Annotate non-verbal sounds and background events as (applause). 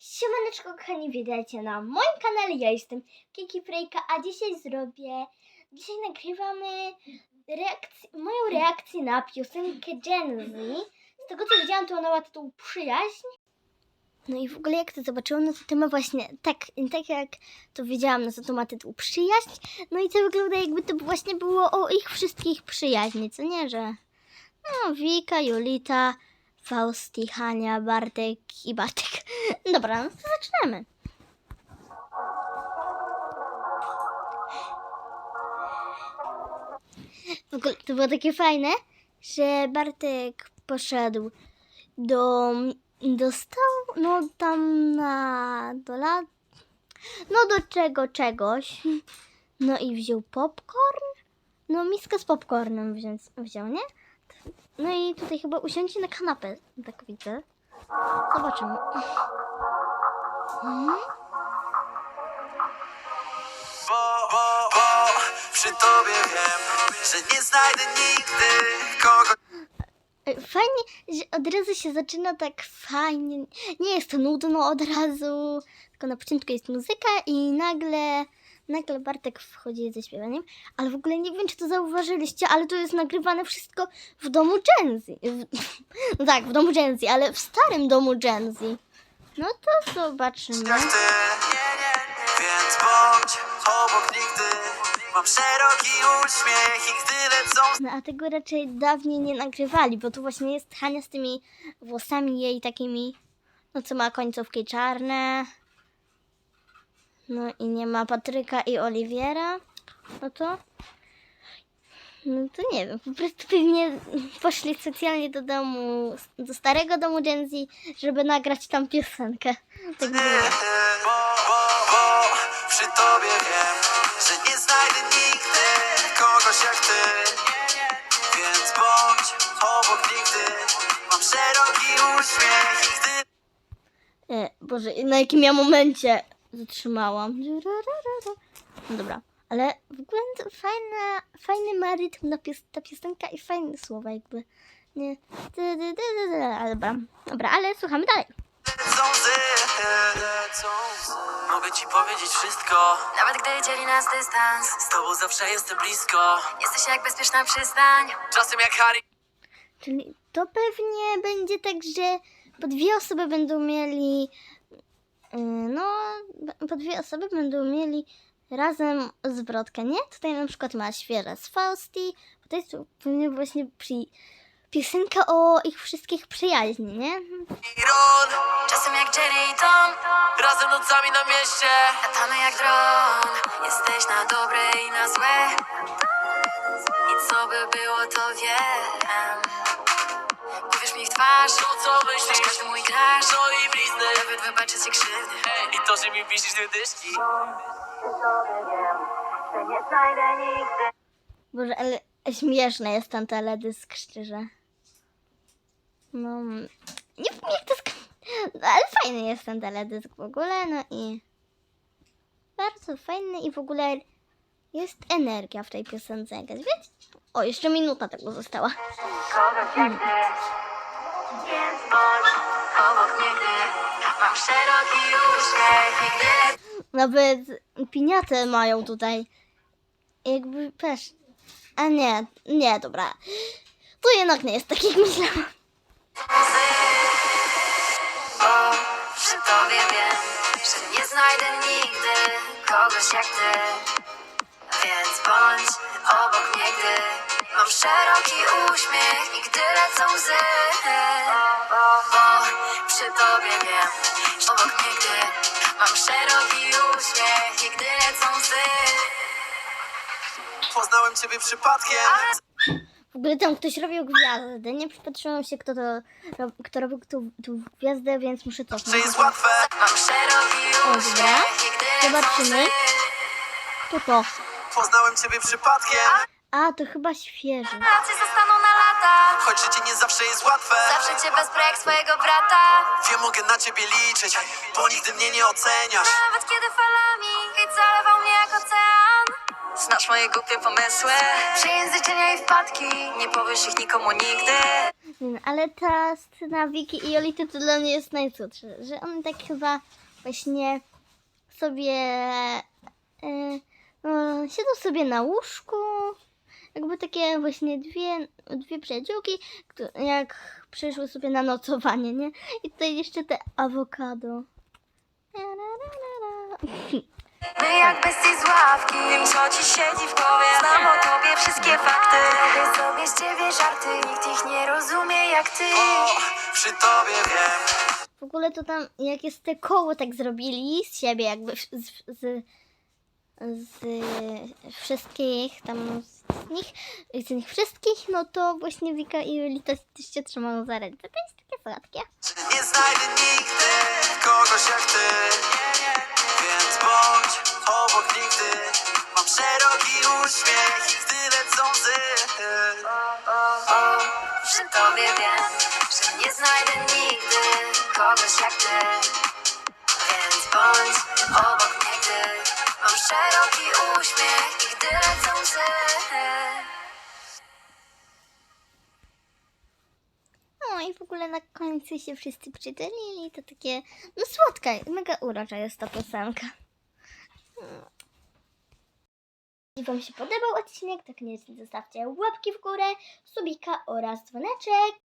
Siemaneczko kochani, witajcie na moim kanale, ja jestem Kiki Frejka, a dzisiaj zrobię, dzisiaj nagrywamy reakcję, moją reakcję na piosenkę Gen Z. Z tego co widziałam, to ona ma tytuł Przyjaźń. No i w ogóle jak to zobaczyłam, no to to ma właśnie, tak, tak jak to wiedziałam, no to to ma tytuł Przyjaźń. No i to wygląda jakby to właśnie było o ich wszystkich przyjaźni, co nie, że no Wika, Julita, Fausti, Hania, Bartek i Bartek. (laughs) Dobra, no to zaczynamy. W ogóle to było takie fajne, że Bartek poszedł do, dostał, no tam na, do lat, no do czego, czegoś. No i wziął popcorn, no miskę z popcornem wziął, wziął nie? No i tutaj chyba usiądzie na kanapę, tak widzę. Zobaczymy. Mhm. Bo, bo, bo przy tobie wiem, że nie znajdę nigdy kogo E, Fajnie, że od razu się zaczyna tak fajnie. Nie jest to nudno od razu, tylko na początku jest muzyka i nagle, nagle Bartek wchodzi ze śpiewaniem. Ale w ogóle nie wiem, czy to zauważyliście, ale to jest nagrywane wszystko w domu Genzy. (laughs) No tak, w domu Genzy, ale w starym domu Genzy. No to zobaczymy. ty Więc bądź obok nigdy Mam szeroki uśmiech i gdy lecą No a tego raczej dawniej nie nagrywali, bo tu właśnie jest Hania z tymi włosami jej takimi, no co ma końcówki czarne. No i nie ma Patryka i Oliwiera. No to... No to nie wiem, po prostu pewnie poszli specjalnie do domu, do starego domu Gen Z, żeby nagrać tam piosenkę. Tak. Bo, bo, bo przy tobie wiem, że nie znajdę nigdy kogoś jak ty Więc bądź obok nigdy Mam szeroki uśmiech gdy E, Boże, na jakim ja momencie zatrzymałam. No dobra, ale w ogóle to fajna, fajny ma rytm na pios- ta piosenka i fajne słowa jakby. Nie. Dobra, dobra, ale słuchamy dalej. Mogę ci powiedzieć wszystko Nawet gdy dzieli nas dystans Z tobą zawsze jestem blisko Jesteś jak bezpieczna przystań Czasem jak Harry Czyli to pewnie będzie tak, że po dwie osoby będą mieli. Yy, No, po dwie osoby będą mieli razem zwrotkę, nie? Tutaj na przykład ma świeża z Fausti, jest pewnie właśnie przy... piosenka o ich wszystkich przyjaźni, nie? i Ron Czasem jak Jerry i Tom Razem nocami na mieście Latamy jak dron Jesteś na dobre i na złe I co by było to wiem twarz To co myślisz Każdy mój grasz No i blizny Nawet wybaczę ci krzywdy Hej, I to, że mi wisisz dwie dyszki Że nie znajdę nigdy Boże, ale śmieszny jest ten teledysk, szczerze. No, nie wiem jak to sk- no, ale fajny jest ten teledysk w ogóle, no i bardzo fajny i w ogóle jest energia w tej piosence, jakaś, wiecie? O, jeszcze minuta tego została. Kogoś jak ty Więc bądź obok mnie Mam szeroki uśmiech I gdy Nawet piniatę mają tutaj. Jakby, wiesz, a nie, nie, dobra. To jednak nie jest tak, jak myślałam. Bo przy tobie wiem, że nie znajdę nigdy kogoś jak ty. Więc bądź obok mnie, gdy mam szeroki uśmiech i gdy lecą łzy. Przy tobie wiem, że obok mnie, gdy mam szeroki uśmiech i gdy lecą łzy. Poznałem ciebie przypadkiem W ogóle tam ktoś robił gwiazdę. Nie przypatrzyłam się, kto to rob, kto robił tą, tą gwiazdę, więc muszę Że cofnąć. jest łatwe Mam szeroki uśmiech i gdy lecą Zobaczymy. łzy. To to. Poznałem ciebie przypadkiem A, to chyba świeży. Pracy zostaną na lata. Choć życie nie zawsze jest łatwe. Zawsze cię wesprę jak swojego brata. Wiem, mogę na ciebie liczyć Bo nigdy mnie nie oceniasz. Nawet kiedy falami hejt zalewał mnie jak ocean. Znasz moje głupie pomysły. Przejęzyczenia i wpadki. Nie powiesz ich nikomu nigdy. Nie no, ale ta scena Wiki i Jolity to dla mnie jest najsłodsza, że one tak chyba właśnie sobie e, no, siedzą sobie na łóżku, jakby takie właśnie dwie, dwie przyjaciółki, które jak przyszły sobie na nocowanie, nie? I tutaj jeszcze te awokado. (laughs) My jak bestii z ławki. Wiem co ci siedzi w głowie. Znam o tobie wszystkie fakty. Robię sobie z ciebie żarty. Nikt ich nie rozumie jak ty. O, przy tobie wiem. W ogóle to tam, jak jest te koło tak zrobili z siebie, jakby z, z, z wszystkich tam z nich, z nich wszystkich, no to właśnie Wika i Julita też się trzymają za ręce. To jest takie słodkie. Nie znajdę nigdy kogoś jak ty Więc bądź obok nigdy Mam szeroki uśmiech i gdy lecą łzy Przy tobie wiem Że nie znajdę nigdy Kogoś jak ty końcu się wszyscy przytulili, to takie, no słodka, mega urocza jest ta piosenka. Jeśli Wam się podobał odcinek, to koniecznie zostawcie łapki w górę, subika oraz dzwoneczek.